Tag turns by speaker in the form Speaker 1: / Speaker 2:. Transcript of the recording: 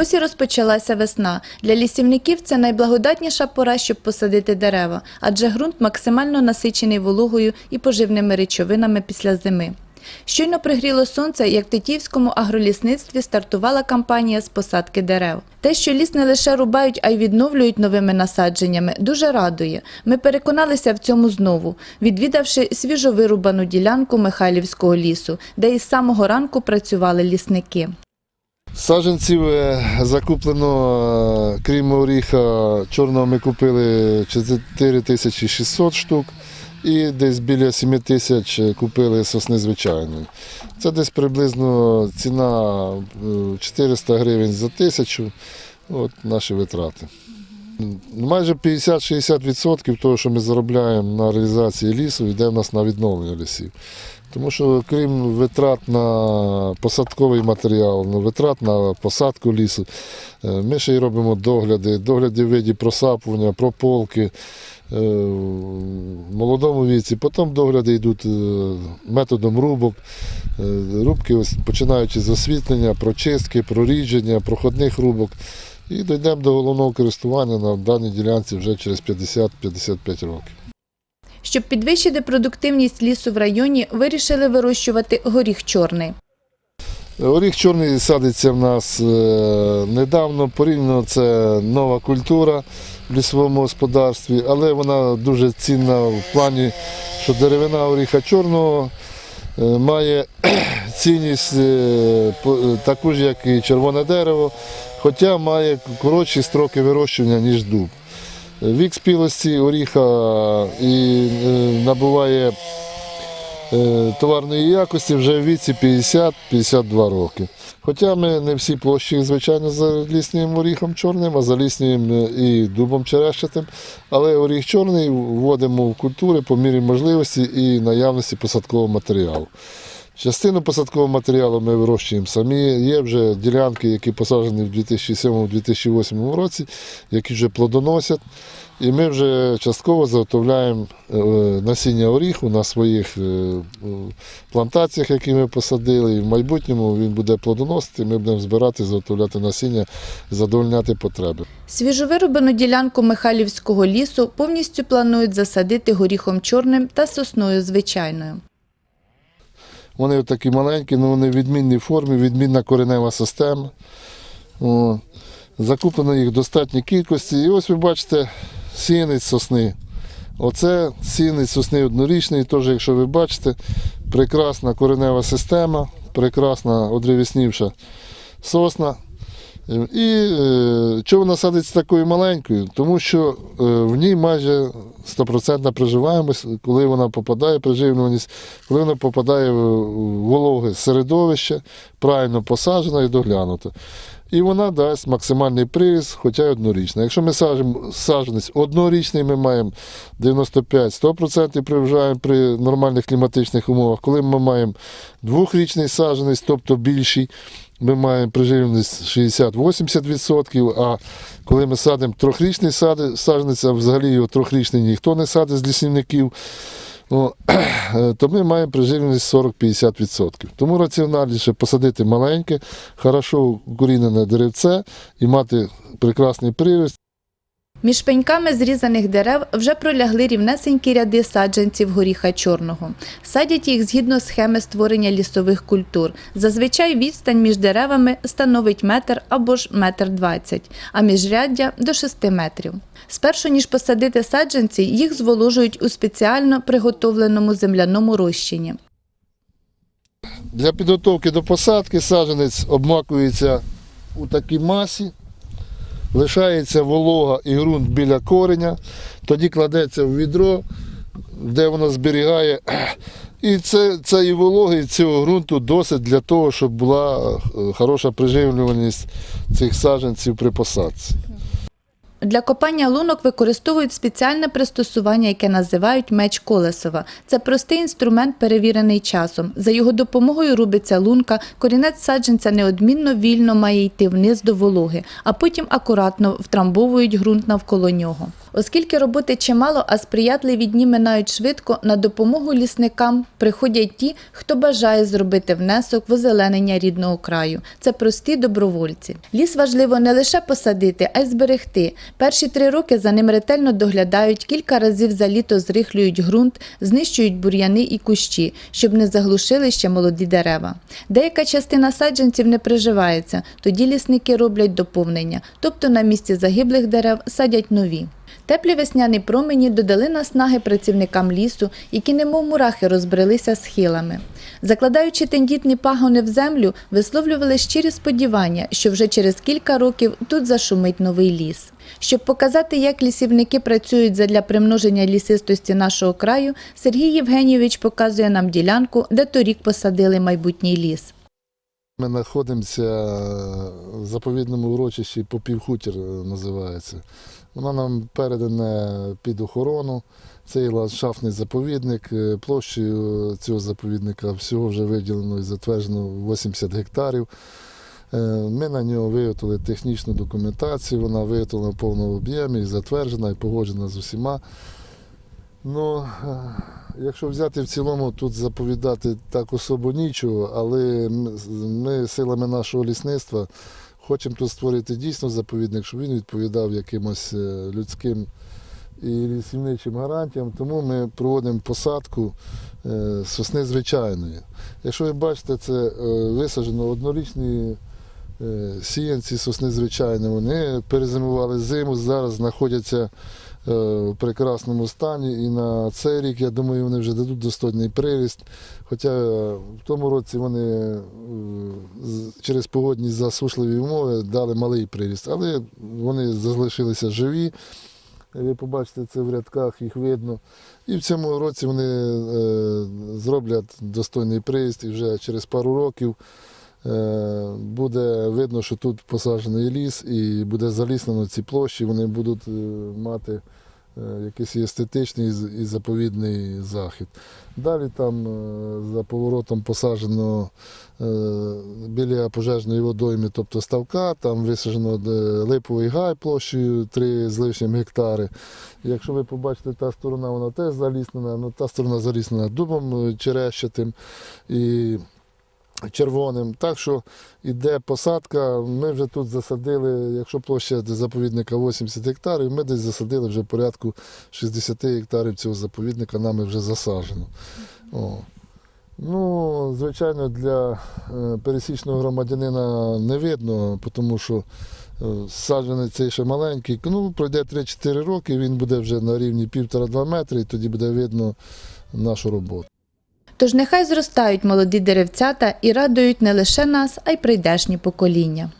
Speaker 1: Ось і розпочалася весна. Для лісівників це найблагодатніша пора, щоб посадити дерева, адже ґрунт максимально насичений вологою і поживними речовинами після зими. Щойно пригріло сонце, як в Тетіївському агролісництві стартувала кампанія з посадки дерев. Те, що ліс не лише рубають, а й відновлюють новими насадженнями, дуже радує. Ми переконалися в цьому знову, відвідавши свіжовирубану ділянку Михайлівського лісу, де із самого ранку працювали лісники.
Speaker 2: Саджанців е, закуплено, е, крім оріха чорного, ми купили 4600 штук і десь біля 7 тисяч купили сосни звичайної. Це десь приблизно ціна е, 400 гривень за тисячу. От наші витрати. Майже 50-60% того, що ми заробляємо на реалізації лісу, йде в нас на відновлення лісів. Тому що крім витрат на посадковий матеріал, витрат на посадку лісу, е, ми ще й робимо догляди, догляди в виді просапування, прополки е, в молодому віці. Потім догляди йдуть е, методом рубок. Рубки, ось, починаючи з освітлення, прочистки, прорідження, проходних рубок. І дійдемо до головного користування на даній ділянці вже через 50-55 років.
Speaker 1: Щоб підвищити продуктивність лісу в районі, вирішили вирощувати горіх чорний.
Speaker 2: Оріх чорний садиться в нас е, недавно, порівняно це нова культура в лісовому господарстві, але вона дуже цінна в плані, що деревина оріха чорного е, має цінність е, таку ж, як і червоне дерево, хоча має коротші строки вирощування, ніж дуб. Вік спілості оріха і е, набуває е, товарної якості вже в віці 50-52 роки. Хоча ми не всі площі, звичайно, заліснюємо оріхом чорним, а заліснюємо і дубом черещатим. Але оріх чорний вводимо в культури по мірі можливості і наявності посадкового матеріалу. Частину посадкового матеріалу ми вирощуємо самі. Є вже ділянки, які посаджені в 2007-2008 році, які вже плодоносять. І ми вже частково заготовляємо е, насіння оріху на своїх е, плантаціях, які ми посадили. І в майбутньому він буде плодоносити, ми будемо збирати, заготовляти насіння, задовольняти потреби.
Speaker 1: Свіжовирубану ділянку Михайлівського лісу повністю планують засадити горіхом чорним та сосною звичайною.
Speaker 2: Вони такі маленькі, але вони в відмінній формі, відмінна коренева система. О, закуплено їх в достатній кількості. І ось ви бачите сінець сосни. Оце сінець сосни однорічний, теж, якщо ви бачите, прекрасна коренева система, прекрасна одревіснівша сосна. І е, чого вона садиться такою маленькою? Тому що е, в ній майже 100% приживаємость, коли вона попадає приживлюваність, коли вона попадає в вологе середовище, правильно посаджена і доглянута. І вона дасть максимальний приріст, хоча й однорічна. Якщо ми саджимо саджанець однорічний, ми маємо 95-100% приживаємо при нормальних кліматичних умовах. Коли ми маємо двохрічний саджанець, тобто більший, ми маємо приживленість 60-80%, а коли ми садимо трьохрічний саджанець, а взагалі його трьохрічний ніхто не садить з лісівників, о, то ми маємо приживленість 40-50%. Тому раціональніше посадити маленьке, хорошо укорінене деревце і мати прекрасний приріст.
Speaker 1: Між пеньками зрізаних дерев вже пролягли рівнесенькі ряди саджанців горіха чорного. Садять їх згідно схеми створення лісових культур. Зазвичай відстань між деревами становить метр або ж метр двадцять, а міжряддя до шести метрів. Спершу, ніж посадити саджанці, їх зволожують у спеціально приготовленому земляному розчині.
Speaker 2: Для підготовки до посадки саджанець обмакується у такій масі, лишається волога і ґрунт біля кореня, тоді кладеться в відро, де воно зберігає. І це, і вологи, цього ґрунту досить для того, щоб була е, хороша приживлюваність цих саджанців при посадці.
Speaker 1: Для копання лунок використовують спеціальне пристосування, яке називають меч Колесова. Це простий інструмент, перевірений часом. За його допомогою рубиться лунка, корінець саджанця неодмінно вільно має йти вниз до вологи, а потім акуратно втрамбовують ґрунт навколо нього. Оскільки роботи чимало, а сприятливі дні минають швидко, на допомогу лісникам приходять ті, хто бажає зробити внесок в озеленення рідного краю. Це прості добровольці. Ліс важливо не лише посадити, а й зберегти. Перші три роки за ним ретельно доглядають, кілька разів за літо зрихлюють ґрунт, знищують бур'яни і кущі, щоб не заглушили ще молоді дерева. Деяка частина саджанців не приживається, тоді лісники роблять доповнення, тобто на місці загиблих дерев садять нові. Теплі весняні промені додали наснаги працівникам лісу, які немов мурахи розбрелися схилами. Закладаючи тендітні пагони в землю, висловлювали щирі сподівання, що вже через кілька років тут зашумить новий ліс. Щоб показати, як лісівники працюють задля примноження лісистості нашого краю, Сергій Євгенійович показує нам ділянку, де торік посадили майбутній ліс.
Speaker 2: Ми знаходимося в заповідному урочищі Попівхутір називається. Воно нам передане під охорону. Цей ландшафтний заповідник. Е, Площею цього заповідника всього вже виділено і затверджено 80 гектарів. Е, Ми на нього виготовили технічну документацію, вона виготовлена в повному об'ємі, затверджена і погоджена з усіма. Ну, е, якщо взяти в цілому, тут заповідати так особо нічого, але ми силами нашого лісництва хочемо тут створити дійсно заповідник, щоб він відповідав якимось е, людським і лісівничим гарантіям. Тому ми проводимо посадку е, сосни звичайної. Якщо ви бачите, це е, висаджено однорічні сіянці сосни звичайної. Вони перезимували зиму, зараз знаходяться е, в прекрасному стані. І на цей рік, я думаю, вони вже дадуть достойний приріст. Хоча е, в тому році вони е, через погодні засушливі умови дали малий приріст, але вони залишилися живі. Ви побачите це в рядках, їх видно. І в цьому році вони е, зроблять достойний приїзд і вже через пару років е, буде видно, що тут посаджений ліс і буде заліснено ці площі, вони будуть е, мати е, якийсь естетичний і заповідний захід. Далі там е, за поворотом посаджено е, біля пожежної водойми, тобто ставка, там висаджено е, липовий гай площею 3 з лишнім гектари. Якщо ви побачите, та сторона вона теж заліснена, ну та сторона заліснена дубом е, черещатим і червоним. Так що йде посадка. Ми вже тут засадили, якщо площа заповідника 80 гектарів, ми десь засадили вже порядку 60 гектарів цього заповідника, нами вже засаджено. О. Ну, звичайно, для е, пересічного громадянина не видно, тому що е, саджаний цей ще маленький. Ну, пройде 3-4 роки, він буде вже на рівні 1,5-2 метри, і тоді буде видно нашу роботу.
Speaker 1: Тож нехай зростають молоді деревцята і радують не лише нас, а й прийдешні покоління.